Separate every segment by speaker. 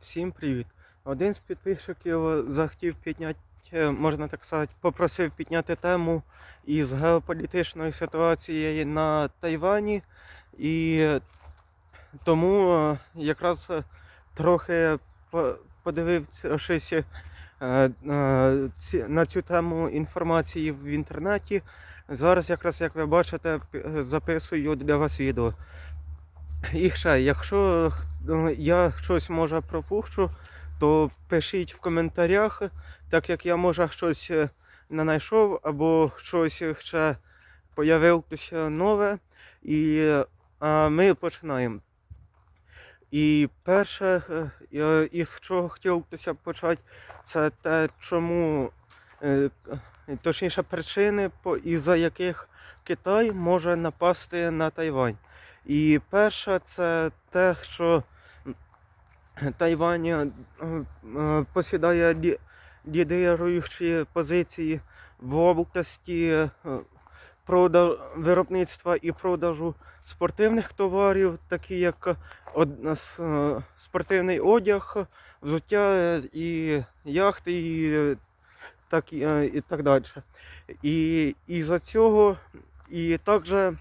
Speaker 1: Всім привіт! Один з підписчиків захотів підняти, е, можна так сказати, попросив підняти тему із геополітичної ситуації на Тайвані. І тому е, якраз е, трохи по- подивившись на цю тему інформації в інтернеті. Зараз, якраз як ви бачите, записую для вас відео. І ще, якщо е, я щось може пропущу, то пишіть в коментарях, так як я може щось е, не знайшов або щось ще появилося нове. І е, а ми починаємо. І перше, е, із чого б почати, це те, чому, е, точніше, причини, із-за яких Китай може напасти на Тайвань. І перше, це те, що Тайвань е, е, посідає лі- лідируючі позиції в області е, виробництва і продажу спортивних товарів, такі як е, спортивний одяг, взуття е, і яхти, і, е, так, і, е, і так далі. І, і за цього, і також е,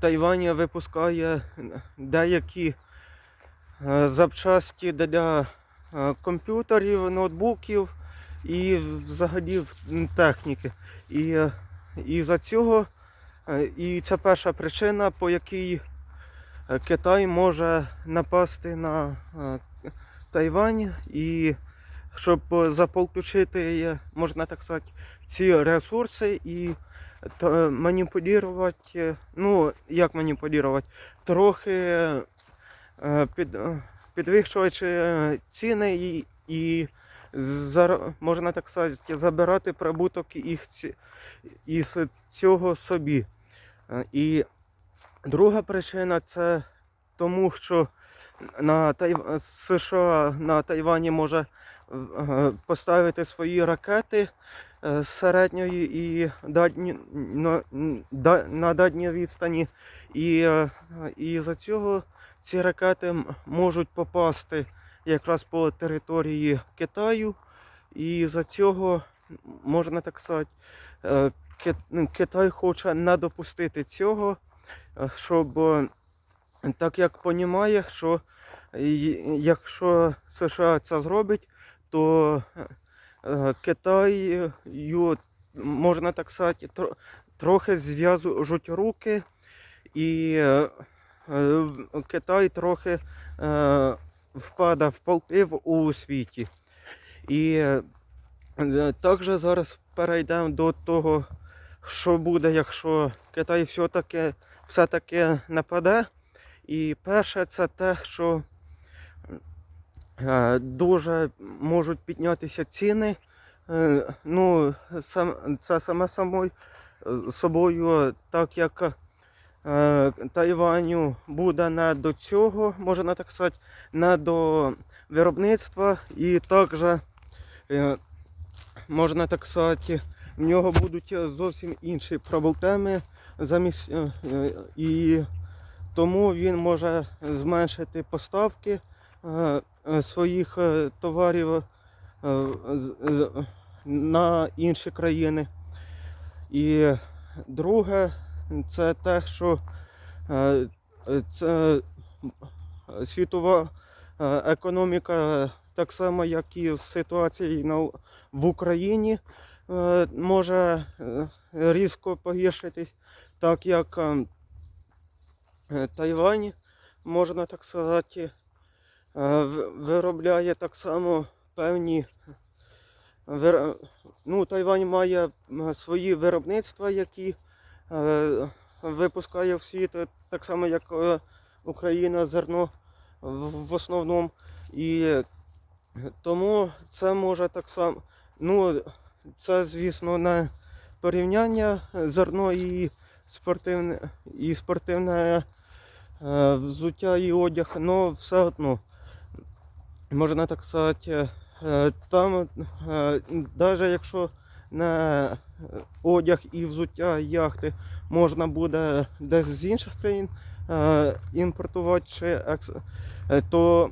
Speaker 1: Тайвань випускає деякі е, запчасті для комп'ютерів, ноутбуків і взагалі техніки. І, і за цього, і це перша причина, по якій Китай може напасти на Тайвань і щоб е, заполучити, е, можна так сказати, ці ресурси і та маніпулювати, е, ну, як маніпулювати, трохи е, під, е, підвищуючи е, ціни і, і можна так сказати, забирати прибуток їх із цього собі. Е, І друга причина це тому, що на Тайв... США на Тайвані може е, поставити свої ракети е, середньої і дальні... на, на дальній відстані. І, е, і за цього ці ракети можуть попасти якраз по території Китаю. І за цього, можна так сказати, е, ну, Китай хоче не допустити цього, е, щоб е, так як понімає, що якщо США це зробить, то е, Китаю, можна так сказати, трохи зв'яжуть руки, і е, е, Китай трохи е, впаде в полтив у світі. І е, е, також зараз перейдемо до того, що буде, якщо Китай все-таки все-таки нападе. І перше, це те, що е, дуже можуть піднятися ціни. Е, Ну, це саме самою е, собою, так як е, Тайваню буде не до цього, можна так сказати, не до виробництва, і також, е, можна так сказати, в нього будуть зовсім інші проблеми замість е, е, і тому він може зменшити поставки е, е, своїх е, товарів е, на інші країни. І друге, це те, що е, е, це світова е, економіка, так само, як і з ситуацією в Україні, е, може е, різко погіршитись, так як е, е, Тайвань, можна так сказати, е, виробляє так само певні. Ну, Тайвань має свої виробництва, які е, випускає в світ, е, так само як е, Україна зерно в, основному. І тому це може так само. Ну, це, звісно, не порівняння зерно і спортивне, і спортивне е, взуття і одяг, але все одно, можна так сказати, е, там, навіть якщо не одяг і взуття яхти можна буде десь з інших країн е, імпортувати, чи е, то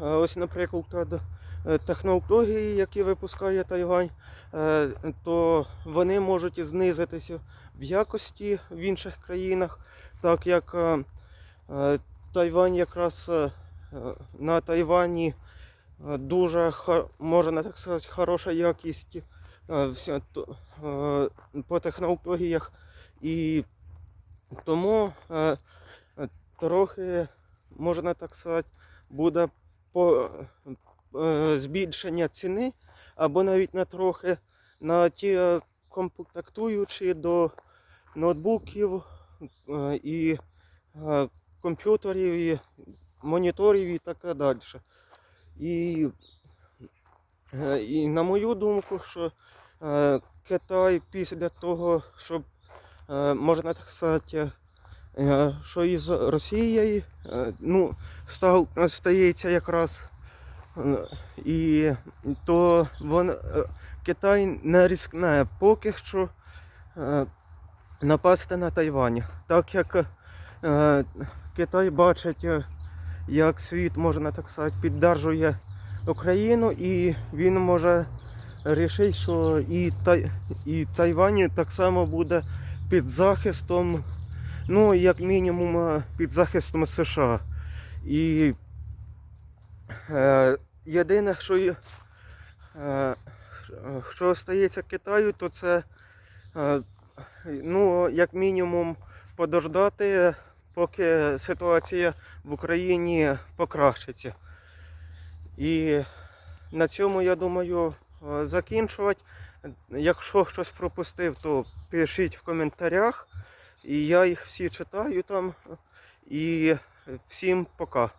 Speaker 1: е, ось, наприклад, е, технології, які випускає Тайвань, е, то вони можуть знизитися в якості в інших країнах, так як е, е, Тайвань якраз е, е, на Тайвані е, дуже можна так сказати, хороша якість е, е, по технологіях. І тому е, е, трохи, можна так сказати, буде по, е, збільшення ціни, або навіть не трохи на ті е, комплектуючі до ноутбуків е, і е, комп'ютерів, і моніторів і таке далі. І, е, і на мою думку, що е, Китай після того, щоб е, можна так сказати, що із Росією ну, став, стається якраз. І то вон, Китай не ризикне поки що напасти на Тайвань, так як Китай бачить, як світ, можна так сказати, піддержує Україну, і він може рішити, що і, Тай, і Тайвань так само буде під захистом, ну, як мінімум, е, під захистом США. І е, єдине, що, е, що стається Китаю, то це е, ну, як мінімум подождати, поки ситуація в Україні покращиться. І на цьому, я думаю, е, закінчувати. Якщо щось пропустив, то пишіть в коментарях. І я їх всі читаю там. І всім пока.